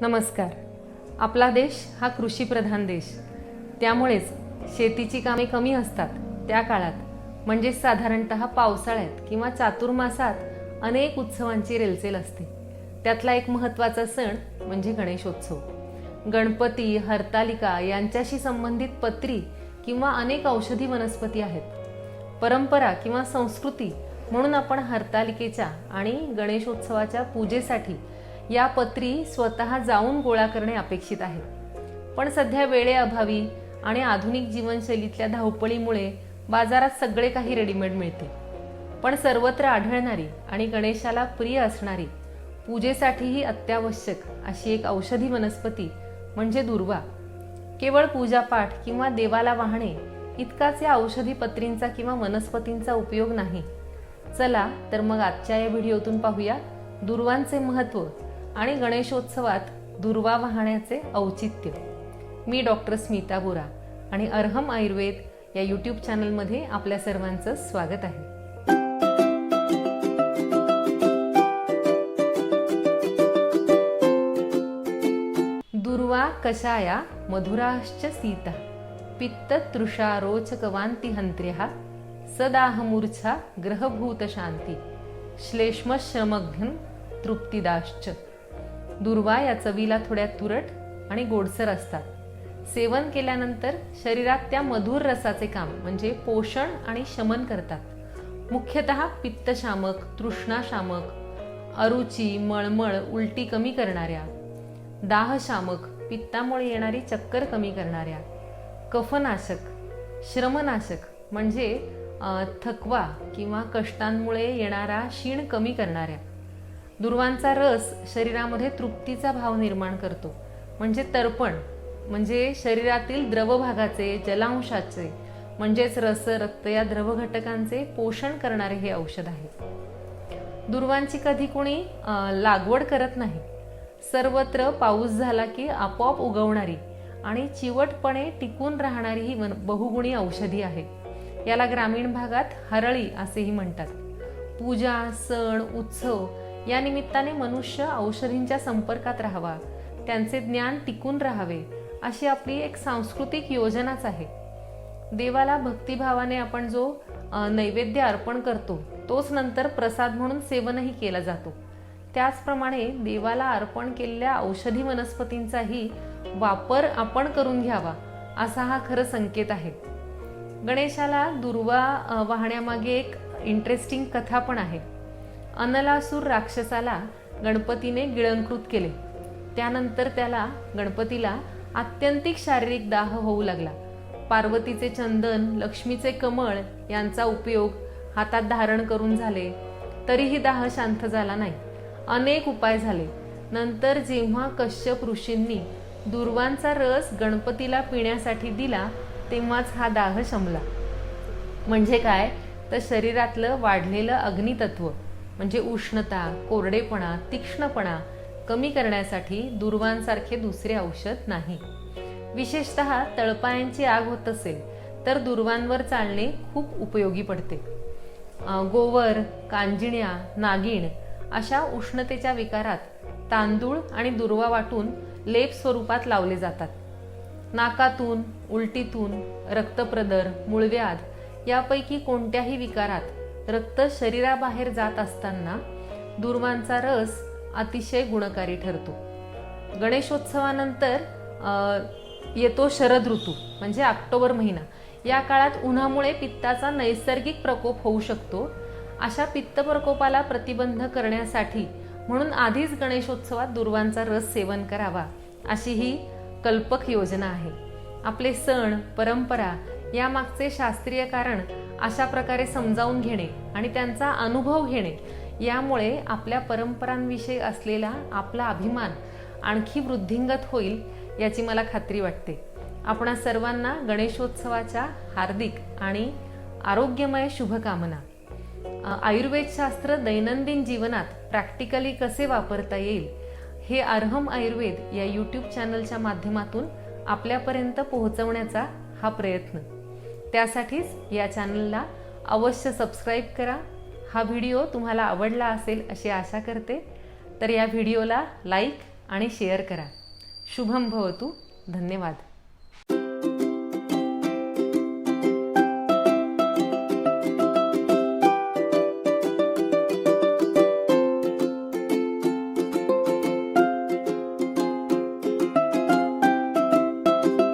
नमस्कार. आपला देश हा कृषीप्रधान देश. त्यामुळेच शेतीची कामे कमी असतात त्या काळात. म्हणजेच साधारणत पावसाळ्यात किंवा चातुर्मासात अनेक उत्सवांची रेलचेल असते. त्यातला एक महत्त्वाचा सण म्हणजे गणेशोत्सव. गणपती हरतालिका यांच्याशी संबंधित पत्री किंवा अनेक औषधी वनस्पती आहेत. परंपरा किंवा संस्कृती म्हणून आपण हरतालिकेच्या आणि गणेशोत्सवाच्या पूजेसाठी या पत्री स्वतः जाऊन गोळा करणे अपेक्षित आहे. पण सध्या वेळेअभावी आणि आधुनिक जीवनशैलीतल्या धावपळीमुळे बाजारात सगळे काही रेडीमेड मिळते. पण सर्वत्र आढळणारी आणि गणेशाला प्रिय असणारी पूजेसाठीही अत्यावश्यक अशी एक औषधी वनस्पती म्हणजे दुर्वा. केवळ पूजापाठ किंवा देवाला वाहणे इतकाच या औषधी पत्रींचा किंवा वनस्पतींचा उपयोग नाही. चला तर मग आजच्या या व्हिडिओतून पाहूया दुर्वांचे महत्त्व आणि गणेशोत्सवात दुर्वा वाहण्याचे औचित्य. मी डॉक्टर स्मिता बोरा आणि अर्हम आयुर्वेद या यूट्यूब चॅनलमध्ये आपल्या सर्वांचं स्वागत आहे. दुर्वा कषाया मधुराश्च सीता. पित्ततृषा रोचकवांती हंत्र्या सदाहमूर्छा ग्रहभूतशांती श्लेष्मश्रमघ्न तृप्तिदाश्च. दुर्वा या चवीला थोड्या तुरट आणि गोडसर असतात. सेवन केल्यानंतर शरीरात त्या मधुर रसाचे काम म्हणजे पोषण आणि शमन करतात. मुख्यतः पित्तशामक तृष्णाशामक अरुची मळमळ उलटी कमी करणाऱ्या दाहशामक पित्तामुळे येणारी चक्कर कमी करणाऱ्या कफनाशक श्रमनाशक म्हणजे थकवा किंवा कष्टांमुळे येणारा क्षीण कमी करणाऱ्या दुर्वांचा रस शरीरामध्ये तृप्तीचा भाव निर्माण करतो. म्हणजे तर्पण म्हणजे शरीरातील द्रवभागाचे जलांशाचे म्हणजेच रस रक्त या द्रव घटकांचे पोषण करणारे हे औषध आहे. दुर्वांची कधी कोणी लागवड करत नाही. सर्वत्र पाऊस झाला की आपोआप उगवणारी आणि चिवटपणे टिकून राहणारी ही वन बहुगुणी औषधी आहे. याला ग्रामीण भागात हरळी असेही म्हणतात. पूजा सण उत्सव या निमित्ताने मनुष्य औषधींच्या संपर्कात राहावा. त्यांचे ज्ञान टिकून राहावे अशी आपली एक सांस्कृतिक योजनाच आहे. देवाला भक्तिभावाने आपण जो नैवेद्य अर्पण करतो तोच नंतर प्रसाद म्हणून सेवनही केला जातो. त्याचप्रमाणे देवाला अर्पण केलेल्या औषधी वनस्पतींचाही वापर आपण करून घ्यावा असा हा खरं संकेत आहे. गणेशाला दुर्वा वाहण्यामागे एक इंटरेस्टिंग कथा पण आहे. अनलासूर राक्षसाला गणपतीने गिळंकृत केले. त्यानंतर त्याला गणपतीला आत्यंतिक शारीरिक दाह होऊ लागला. पार्वतीचे चंदन लक्ष्मीचे कमळ यांचा उपयोग हातात धारण करून झाले. तरीही दाह शांत झाला नाही. अनेक उपाय झाले. नंतर जेव्हा कश्यप ऋषींनी दुर्वांचा रस गणपतीला पिण्यासाठी दिला तेव्हाच हा दाह शमला. म्हणजे काय? तर शरीरातलं वाढलेलं अग्नितत्व. म्हणजे उष्णता कोरडेपणा तीक्ष्णपणा कमी करण्यासाठी दुर्वांसारखे दुसरे औषध नाही. विशेषत तळपायांची आग होत असेल तर दुर्वांवर चालणे खूप उपयोगी पडते. गोवर कांजिण्या नागिण अशा उष्णतेच्या विकारात तांदूळ आणि दुर्वा वाटून लेप स्वरूपात लावले जातात. नाकातून उलटीतून रक्तप्रदर मुळव्याध यापैकी कोणत्याही विकारात रक्त शरीराबाहेर जात असताना दुर्वांचा रस अतिशय गुणकारी ठरतो. गणेशोत्सवानंतर येतो शरद ऋतू म्हणजे ऑक्टोबर महिना. या काळात उन्हामुळे पित्ताचा नैसर्गिक प्रकोप होऊ शकतो. अशा पित्त प्रकोपाला प्रतिबंध करण्यासाठी म्हणून आधीच गणेशोत्सवात दुर्वांचा रस सेवन करावा अशी ही कल्पक योजना आहे. आपले सण परंपरा यामागचे शास्त्रीय कारण अशा प्रकारे समजावून घेणे आणि त्यांचा अनुभव घेणे यामुळे आपल्या परंपरांविषयी असलेला आपला अभिमान आणखी वृद्धिंगत होईल याची मला खात्री वाटते. आपणा सर्वांना गणेशोत्सवाच्या हार्दिक आणि आरोग्यमय शुभकामना. आयुर्वेदशास्त्र दैनंदिन जीवनात प्रॅक्टिकली कसे वापरता येईल हे अर्हम आयुर्वेद या यूट्यूब चॅनलच्या माध्यमातून आपल्यापर्यंत पोहोचवण्याचा हा प्रयत्न. त्यासाठीच या चॅनलला अवश्य सबस्क्राईब करा. हा व्हिडिओ तुम्हाला आवडला असेल अशी आशा करते. तर या व्हिडिओला लाईक आणि शेअर करा. शुभम भवतू. धन्यवाद.